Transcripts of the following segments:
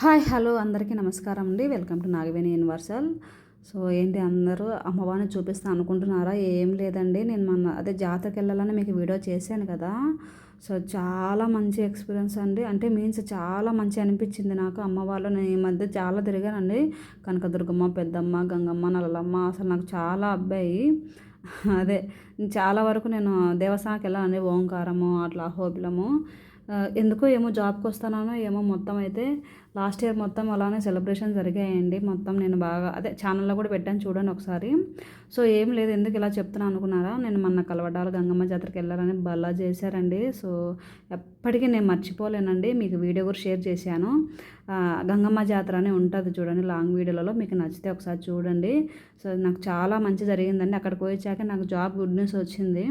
Hi hello అందరికీ నమస్కారం అండి. Welcome to Nagaveni Universal. So ఏంటి అందరూ అమ్మవారిని చూపిస్తా అనుకుంటున్నారా? ఏం లేదండి. నేను మన అదే జాతరకి వెళ్ళాలని మీకు వీడియో చేశాను కదా. సో చాలా మంచి ఎక్స్పీరియన్స్ అండి. అంటే మీన్స్ చాలా మంచి అనిపించింది నాకు అమ్మవాళ్ళు నేను ఈ మధ్య చాలా తిరిగానండి. కనకదుర్గమ్మ పెద్దమ్మ గంగమ్మ నల్లమ్మ అసలు నాకు చాలా అబ్బాయి. అదే చాలా వరకు నేను దేవస్థానానికి వెళ్ళానండి. ఓంకారము అట్లా అహోబిలము ఎందుకో ఏమో జాబ్కి వస్తానో ఏమో మొత్తం అయితే లాస్ట్ ఇయర్ మొత్తం అలానే సెలబ్రేషన్ జరిగాయండి. మొత్తం నేను బాగా అదే ఛానల్లో కూడా పెట్టాను చూడండి ఒకసారి. సో ఏం లేదు ఎందుకు ఇలా చెప్తున్నాను అనుకున్నారా? నేను మొన్న కలవడాలు గంగమ్మ జాతరకి వెళ్ళాలని బలా చేశారండి. సో ఎప్పటికీ నేను మర్చిపోలేనండి. మీకు వీడియో కూడా షేర్ చేశాను. గంగమ్మ జాతర అని ఉంటుంది చూడండి లాంగ్ వీడియోలలో మీకు నచ్చితే ఒకసారి చూడండి. సో నాకు చాలా మంచి జరిగిందండి. అక్కడికి వచ్చాక నాకు జాబ్ గుడ్ న్యూస్ వచ్చింది.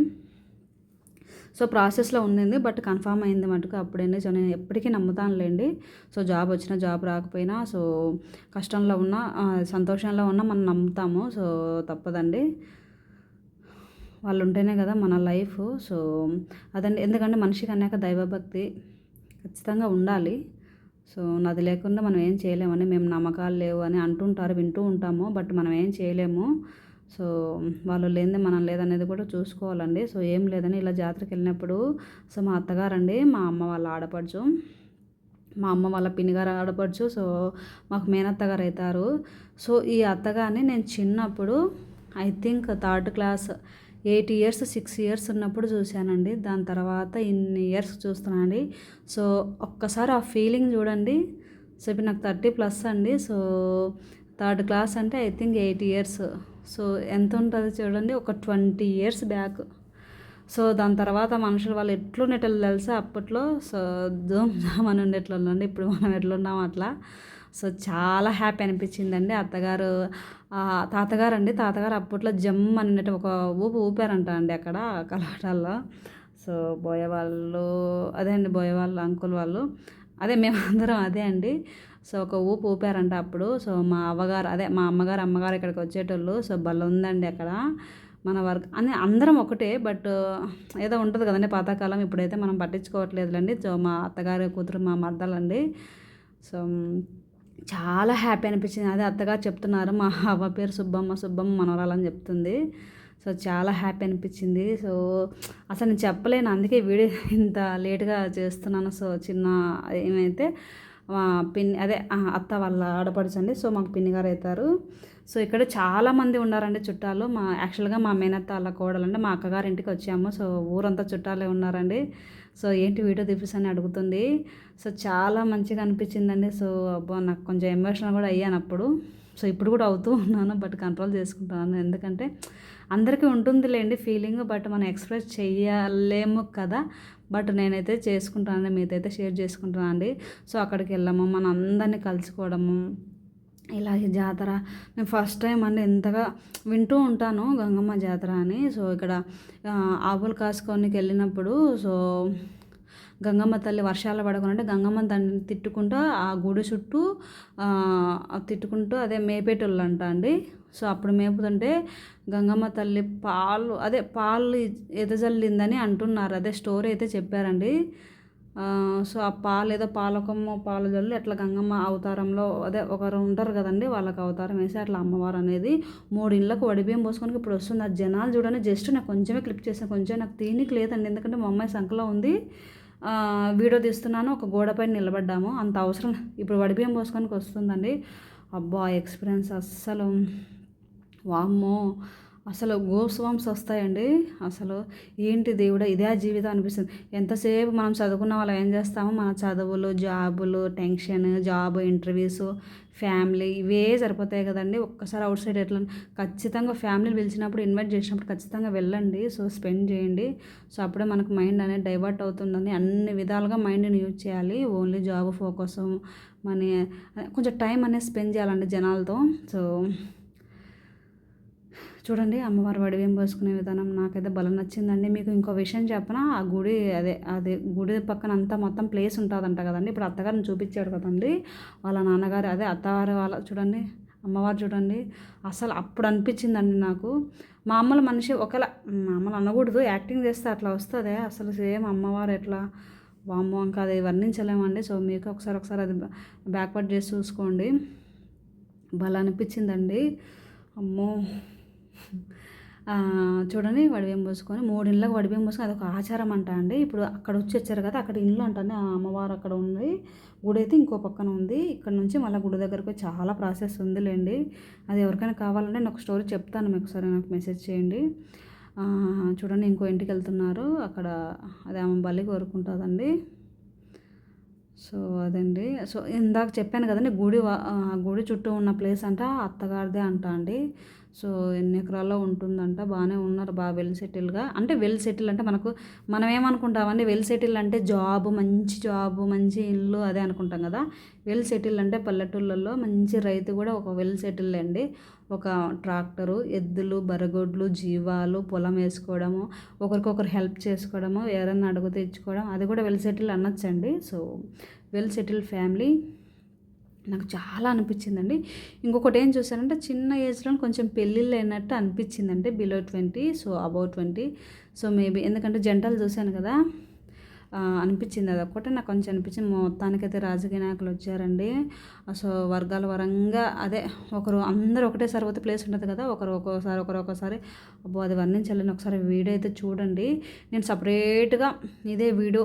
సో ప్రాసెస్లో ఉండింది. బట్ కన్ఫామ్ అయింది మటుకు అప్పుడేంటి సో నేను ఎప్పటికీ నమ్ముతానులేండి. సో జాబ్ వచ్చినా జాబ్ రాకపోయినా సో కష్టంలో ఉన్నా సంతోషంలో ఉన్నా మనం నమ్ముతాము. సో తప్పదండి. వాళ్ళు ఉంటేనే కదా మన లైఫ్. సో అదండి. ఎందుకంటే మనిషికి అన్నాక దైవభక్తి ఖచ్చితంగా ఉండాలి. సో నాది లేకుండా మనం ఏం చేయలేమని మేము నమ్మకాలు లేవు అని అంటుంటారు వింటూ ఉంటాము. బట్ మనం ఏం చేయలేము. సో వాళ్ళు లేనిదే మనం లేదనేది కూడా చూసుకోవాలండి. సో ఏం లేదని ఇలా జాతరకి వెళ్ళినప్పుడు సో మా అత్తగారండి మా అమ్మ వాళ్ళ ఆడపడుచు మా అమ్మ వాళ్ళ పిన్నిగారు ఆడపడుచు సో మాకు మేనత్తగారు అవుతారు సో ఈ అత్తగారిని నేను చిన్నప్పుడు I think third class eight years six years ఉన్నప్పుడు చూశానండి. దాని తర్వాత ఇన్ని ఇయర్స్ చూస్తున్నానండి. సో ఒక్కసారి ఆ ఫీలింగ్ చూడండి. సో ఇప్పుడు నాకు థర్టీ ప్లస్ అండి. సో థర్డ్ క్లాస్ అంటే I think eight years. So ఎంత ఉంటుంది చూడండి ఒక ట్వంటీ ఇయర్స్ బ్యాక్. సో దాని తర్వాత మనుషులు వాళ్ళు ఎట్లుండేటోళ్ళు తెలుసా? అప్పట్లో సో జూమ్ జామ్ అని ఉండేటోళ్ళండి ఇప్పుడు మనం ఎట్లున్నాం అట్లా. సో చాలా హ్యాపీ అనిపించిందండి. అత్తగారు తాతగారు అండి. తాతగారు అప్పట్లో జమ్ అన్నట్టు ఒక ఊపు ఊపారంట అండి అక్కడ కలవటాల్లో. సో బోయ వాళ్ళు అదే అండి బోయ వాళ్ళు అంకుల్ వాళ్ళు. అదే మేమందరం అదే అండి. సో ఒక ఊపు ఊపారంట అప్పుడు. సో మా అవ్వగారు అదే మా అమ్మగారు అమ్మగారు ఇక్కడికి వచ్చేటోళ్ళు. సో బల్ల ఉందండి అక్కడ. మన వర్క్ అని అందరం ఒకటే బట్ ఏదో ఉంటుంది కదండి పాతకాలం. ఇప్పుడైతే మనం పట్టించుకోవట్లేదులేండి. సో మా అత్తగారి కూతురు మా మర్దలండి. సో చాలా హ్యాపీ అనిపించింది. అదే అత్తగారు చెప్తున్నారు మా అవ్వ పేరు సుబ్బమ్మ సుబ్బమ్మ మనవరాలని చెప్తుంది. సో చాలా హ్యాపీ అనిపించింది. సో అసలు నేను చెప్పలేను. అందుకే వీడియో ఇంత లేట్గా చేస్తున్నాను. సో చిన్న ఏమైతే పిన్ని అదే అత్త వాళ్ళ ఆడపడుచండి. సో మాకు పిన్ని గారు అవుతారు సో ఇక్కడ చాలామంది ఉన్నారండి చుట్టాలు. మా యాక్చువల్గా మా మేనత్త వాళ్ళ కోడలండి. మా అక్కగారి ఇంటికి వచ్చాము. సో ఊరంతా చుట్టాలే ఉన్నారండి. సో ఏంటి వీడియో తీపిసని అడుగుతుంది. సో చాలా మంచిగా అనిపించిందండి. సో అబ్బా నాకు కొంచెం ఎమోషనల్ కూడా అయ్యాను అప్పుడు. సో ఇప్పుడు కూడా అవుతూ ఉన్నాను బట్ కంట్రోల్ చేసుకుంటున్నాను. ఎందుకంటే అందరికీ ఉంటుందిలేండి ఫీలింగ్ బట్ మనం ఎక్స్ప్రెస్ చేయలేము కదా. బట్ నేనైతే చేసుకుంటానండి మీతో షేర్ చేసుకుంటున్నాను అండి. సో అక్కడికి వెళ్ళాము మన అందరినీ కలుసుకోవడము ఇలా ఈ జాతర. నేను ఫస్ట్ టైం అండి ఎంతగా వింటూ ఉంటాను గంగమ్మ జాతర అని. సో ఇక్కడ ఆవులు కాసుకోనికి వెళ్ళినప్పుడు సో గంగమ్మ తల్లి వర్షాలు పడకుండా గంగమ్మ తండ్రిని తిట్టుకుంటూ ఆ గుడి చుట్టూ తిట్టుకుంటూ అదే మేపేటోళ్ళు అంట అండి. సో అప్పుడు మేపుతుంటే గంగమ్మ తల్లి పాలు అదే పాలు ఎదజల్లిందని అంటున్నారు. అదే స్టోరీ అయితే చెప్పారండి. సో ఆ పాలు ఏదో పాలకమ్మ పాలు జల్లి అట్లా గంగమ్మ అవతారంలో అదే ఒకరు ఉంటారు కదండి వాళ్ళకి అవతారం వేసి అట్లా అమ్మవారు అనేది మూడు ఇళ్ళకు వడిబియ్యం పోసుకొని ఇప్పుడు వస్తుంది. ఆ జనాలు చూడండి జస్ట్ నాకు కొంచెమే క్లిప్ చేసాను కొంచెం నాకు తీనికి లేదండి. ఎందుకంటే మా అమ్మాయి సంఖలో ఉంది. వీడియో తీస్తున్నాను ఒక గోడపైన నిలబడ్డాము. అంత అవసరం ఇప్పుడు వడిబియ్యం పోసుకొని వస్తుందండి. అబ్బా ఎక్స్పీరియన్స్ అస్సలు వామ్మో అసలు గోస్వామ్స్ వస్తాయండి? అసలు ఏంటి దేవుడా ఇదే జీవితం అనిపిస్తుంది. ఎంతసేపు మనం చదువుకున్న వాళ్ళు ఏం చేస్తామో? మన చదువులు జాబులు టెన్షన్ జాబ్ ఇంటర్వ్యూస్ ఫ్యామిలీ ఇవే సరిపోతాయి కదండి. ఒక్కసారి అవుట్ సైడ్ ఎట్లా ఖచ్చితంగా ఫ్యామిలీని పిలిచినప్పుడు ఇన్వైట్ చేసినప్పుడు ఖచ్చితంగా వెళ్ళండి. సో స్పెండ్ చేయండి. సో అప్పుడే మనకు మైండ్ అనేది డైవర్ట్ అవుతుందని అన్ని విధాలుగా మైండ్ని యూజ్ చేయాలి. ఓన్లీ జాబ్ ఫోకస్ మనీ కొంచెం టైం అనేది స్పెండ్ చేయాలండి జనాలతో. సో చూడండి అమ్మవారు వడివేం పోసుకునే విధానం నాకైతే బలం నచ్చిందండి. మీకు ఇంకో విషయం చెప్పనా ఆ గుడి అదే అదే గుడి పక్కన అంతా మొత్తం ప్లేస్ ఉంటుందంట కదండి. ఇప్పుడు అత్తగారిని చూపించాడు కదండి. వాళ్ళ నాన్నగారు అదే అత్తగారు వాళ్ళ చూడండి అమ్మవారు చూడండి. అసలు అప్పుడు అనిపించిందండి నాకు. మామూలు మనిషి ఒకలా మామూలు అనకూడదు యాక్టింగ్ చేస్తే అట్లా వస్తుంది. అసలు సేమ్ అమ్మవారు ఎట్లా వామ్మో ఇంకా అది వర్ణించలేమండి. సో మీకు ఒకసారి ఒకసారి అది బ్యాక్వర్డ్ చేసి చూసుకోండి. భలే అనిపించిందండి. అమ్మో. చూడండి వడివేం పోసుకొని మూడు ఇళ్ళకి వడివేం పోసుకొని అదొక ఆచారం అంట అండి. ఇప్పుడు అక్కడ వచ్చి వచ్చారు కదా అక్కడ ఇల్లు అంటండి ఆ అమ్మవారు అక్కడ ఉంది. గుడి అయితే ఇంకో పక్కన ఉంది. ఇక్కడ నుంచి మళ్ళీ గుడి దగ్గరకు చాలా ప్రాసెస్ ఉందిలేండి. అది ఎవరికైనా కావాలంటే నేను ఒక స్టోరీ చెప్తాను మీకు ఒకసారి నాకు మెసేజ్ చేయండి. చూడండి ఇంకో ఇంటికి వెళ్తున్నారు. అక్కడ అది ఆమె బలి కోరుకుంటుందండి. సో అదండి. సో ఇందాక చెప్పాను కదండి గుడి ఆ, గుడి చుట్టూ ఉన్న ప్లేస్ అంట అత్తగారిదే అంట అండి. సో ఎన్ని ఎకరాల్లో ఉంటుందంట? బాగానే ఉన్నారు బాగా వెల్ సెటిల్గా అంటే వెల్ సెటిల్ అంటే మనకు మనం ఏమనుకుంటామండి? వెల్ సెటిల్ అంటే జాబ్ మంచి జాబ్ మంచి ఇల్లు అదే అనుకుంటాం కదా? వెల్ సెటిల్ అంటే పల్లెటూళ్ళల్లో మంచి రైతు కూడా ఒక వెల్ సెటిల్ అండి. ఒక ట్రాక్టరు ఎద్దులు బరగొడ్లు జీవాలు పొలం వేసుకోవడము ఒకరికొకరు హెల్ప్ చేసుకోవడము ఎవరన్నా అడుగు తెచ్చుకోవడం అది కూడా well settle అనొచ్చండి. So well settle family. నాకు చాలా అనిపించిందండి. ఇంకొకటి ఏం చూసానంటే చిన్న ఏజ్లో కొంచెం పెళ్ళిళ్ళు అయినట్టు అనిపించిందంటే below twenty so about twenty. So maybe ఎందుకంటే జంటలు చూశాను కదా అనిపించింది అది ఒక్కటే నాకు కొంచెం అనిపించింది. మొత్తానికైతే రాజకీయ నాయకులు వచ్చారండి. సో వర్గాల వరంగా అదే ఒకరు అందరూ ఒకటేసారి పోతే ప్లేస్ ఉంటుంది కదా ఒకరు ఒక్కోసారి ఒకరు ఒక్కోసారి. అబ్బో అది వర్ణించలేను ఒకసారి వీడియో అయితే చూడండి. నేను సపరేట్గా ఇదే వీడియో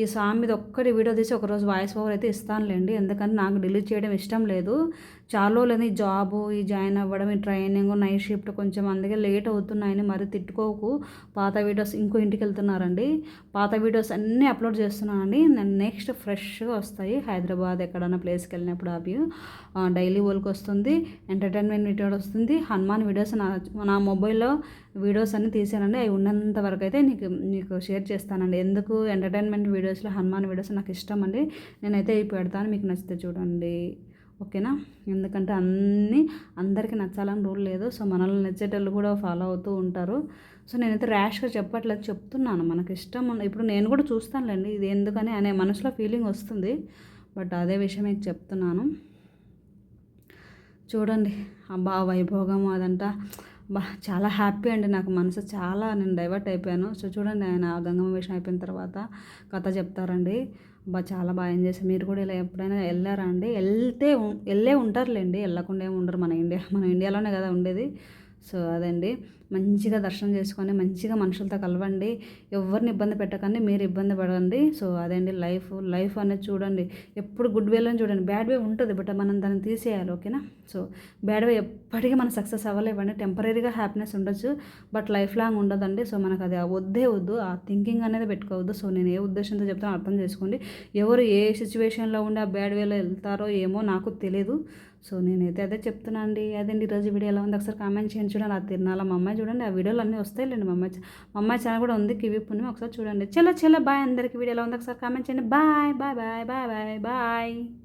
ఈ సాంగ్ మీద ఒక్కటి వీడియో తీసి ఒకరోజు వాయిస్ ఓవర్ అయితే ఇస్తానులేండి. ఎందుకంటే నాకు డిలీట్ చేయడం ఇష్టం లేదు. చాలా రోజులని జాబు ఈ జాయిన్ అవ్వడం ఈ ట్రైనింగ్ నైట్ షిఫ్ట్ కొంచెం అందుకే లేట్ అవుతున్నాయని మరి తిట్టుకోకు. పాత వీడియోస్ ఇంకో ఇంటికి వెళ్తున్నారండి. పాత వీడియోస్ అన్నీ అప్లోడ్ చేస్తున్నానండి. నేను నెక్స్ట్ ఫ్రెష్గా వస్తాయి. హైదరాబాద్ ఎక్కడైనా ప్లేస్కి వెళ్ళినప్పుడు అవి. డైలీ వర్క్ వస్తుంది. ఎంటర్టైన్మెంట్ వీడియో వస్తుంది. హనుమాన్ వీడియోస్ నా నా మొబైల్లో వీడియోస్ అన్నీ తీసానండి అవి ఉన్నంత వరకు అయితే నీకు నీకు షేర్ చేస్తానండి. ఎందుకు ఎంటర్టైన్మెంట్ వీడియోస్లో హనుమాన్ వీడియోస్ నాకు ఇష్టం అండి. నేనైతే ఇవి పెడతాను. మీకు నచ్చితే చూడండి. ఓకేనా? ఎందుకంటే అన్నీ అందరికీ నచ్చాలని రూల్ లేదు. సో మనల్ని నచ్చేటోళ్ళు కూడా ఫాలో అవుతూ ఉంటారు. సో నేనైతే ర్యాష్గా చెప్పట్లేదు చెప్తున్నాను. మనకి ఇష్టం ఇప్పుడు నేను కూడా చూస్తానులేండి ఇది ఎందుకని అనే మనసులో ఫీలింగ్ వస్తుంది. బట్ అదే విషయం మీకు చెప్తున్నాను. చూడండి అబ్బా వైభోగం అదంతా. బా చాలా హ్యాపీ అండి నాకు మనసు. చాలా నేను డైవర్ట్ అయిపోయాను. సో చూడండి ఆయన ఆ గంగమ్మ విషయం అయిపోయిన తర్వాత కథ చెప్తారండి. బా చాలా బాగా ఎంజాయ్ చేసాం మీరు కూడా ఇలా ఎప్పుడైనా వెళ్ళారా అండి? వెళ్తే వెళ్ళే ఉంటారులేండి. వెళ్ళకుండా ఏమి ఉండరు మన ఇండియా మన ఇండియాలోనే కదా ఉండేది. సో అదండి. మంచిగా దర్శనం చేసుకొని మంచిగా మనుషులతో కలవండి. ఎవరిని ఇబ్బంది పెట్టకండి మీరు ఇబ్బంది పడండి. సో అదండి లైఫ్ లైఫ్ అనేది చూడండి. ఎప్పుడు గుడ్ వేలో చూడండి. బ్యాడ్ వే ఉంటుంది బట్ మనం దాన్ని తీసేయాలి ఓకేనా? సో బ్యాడ్ వే ఎప్పటికీ మనం సక్సెస్ అవ్వలేవండి. టెంపరీగా హ్యాపీనెస్ ఉండొచ్చు బట్ లైఫ్ లాంగ్ ఉండదండి. సో మనకు అది వద్దే వద్దు ఆ థింకింగ్ అనేది పెట్టుకోవద్దు. సో నేను ఏ ఉద్దేశంతో చెప్తానో అర్థం చేసుకోండి. ఎవరు ఏ సిచ్యువేషన్లో ఉండి ఆ బ్యాడ్ వేలో వెళ్తారో ఏమో నాకు తెలియదు సో నేనైతే అదే చెప్తున్నా అండి అదండి. ఈరోజు వీడియో ఎలా ఉంది ఒకసారి కామెంట్ చేయండి. చూడండి ఆ తిరునాల మా అమ్మాయి చూడండి ఆ వీడియోలు అన్నీ వస్తాయిలేండి మా అమ్మాయి మా అమ్మాయి ఛానల్ కూడా ఉంది. కివి పుణ్యం ఒకసారి చూడండి. చలో చలో బాయ్ అందరికి. వీడియో ఎలా ఉంది ఒకసారి కామెంట్ చేయండి. Bye bye bye bye bye bye.